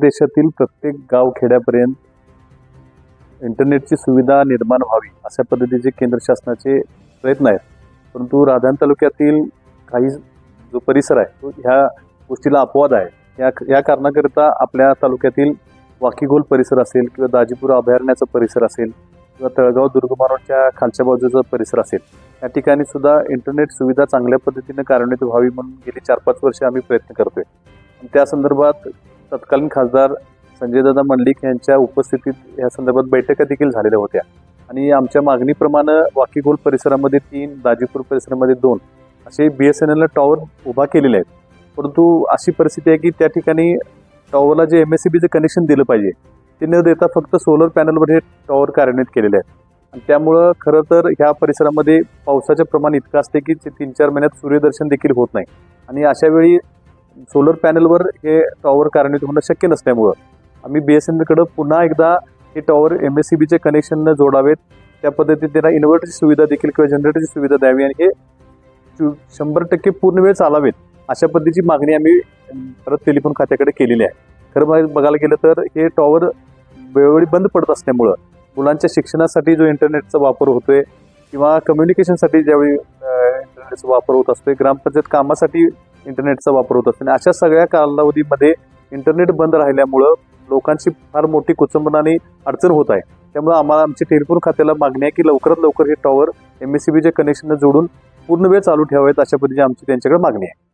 देशातील प्रत्येक गाव खेड्यापर्यंत इंटरनेटची सुविधा निर्माण व्हावी अशा पद्धतीचे केंद्र शासनाचे प्रयत्न आहेत. परंतु राधान तालुक्यातील काही जो परिसर आहे तो ह्या गोष्टीला अपवाद आहे. या या कारणाकरिता आपल्या तालुक्यातील वाकीगोल परिसर असेल किंवा दाजीपूर अभयारण्याचा परिसर असेल किंवा तळगाव दुर्गमारोडच्या खालच्या बाजूचा परिसर असेल या ठिकाणी सुद्धा इंटरनेट सुविधा चांगल्या पद्धतीने कार्यान्वित व्हावी म्हणून गेली चार पाच वर्षे आम्ही प्रयत्न करतोय. त्या संदर्भात तत्कालीन खासदार संजयदादा मंडलिक यांच्या उपस्थितीत या संदर्भात बैठका देखील झालेल्या होत्या. आणि आमच्या मागणीप्रमाणे वाकीगोल परिसरामध्ये तीन दाजीपूर परिसरामध्ये दोन असे बी एस एन एलला टॉवर उभा केलेले आहेत. परंतु अशी परिस्थिती आहे की त्या ठिकाणी टॉवरला जे एम एस सी बीचं कनेक्शन दिलं पाहिजे ते न देता फक्त सोलर पॅनलवर हे टॉवर कार्यान्वित केलेले आहेत. आणि त्यामुळं खरं तर ह्या परिसरामध्ये पावसाचं प्रमाण इतकं असते की तीन चार महिन्यात सूर्यदर्शन देखील होत नाही. आणि अशा वेळी सोलर पॅनलवर हे टॉवर कार्यान्वित होणं शक्य नसल्यामुळं आम्ही बी एस एन एलकडं पुन्हा एकदा हे टॉवर एम एस सी बीचे कनेक्शन जोडावेत. त्या पद्धतीने त्यांना इन्व्हर्टरची सुविधा देखील किंवा जनरेटरची सुविधा द्यावी आणि हे शंभर टक्के पूर्ण वेळ चालावेत अशा पद्धतीची मागणी आम्ही परत टेलिफोन खात्याकडे केलेली आहे. खरं बघायला गेलं तर हे टॉवर वेळोवेळी बंद पडत असल्यामुळं मुलांच्या शिक्षणासाठी जो इंटरनेटचा वापर होतोय किंवा कम्युनिकेशनसाठी ज्यावेळी इंटरनेटचा वापर होत असतोय ग्रामपंचायत कामासाठी इंटरनेटचा वापर होत असतो. आणि अशा सगळ्या कालावधीमध्ये इंटरनेट बंद राहिल्यामुळं लोकांची फार मोठी कुचंबनाने अडचण होत आहे. त्यामुळे आम्हाला आमच्या टेलिफोन खात्याला मागणी आहे की लवकरात लवकर हे टॉवर एम एस सी बीचे कनेक्शन जोडून पूर्ण वेळ चालू ठेवावेत अशा पद्धतीची आमची त्यांच्याकडे मागणी आहे.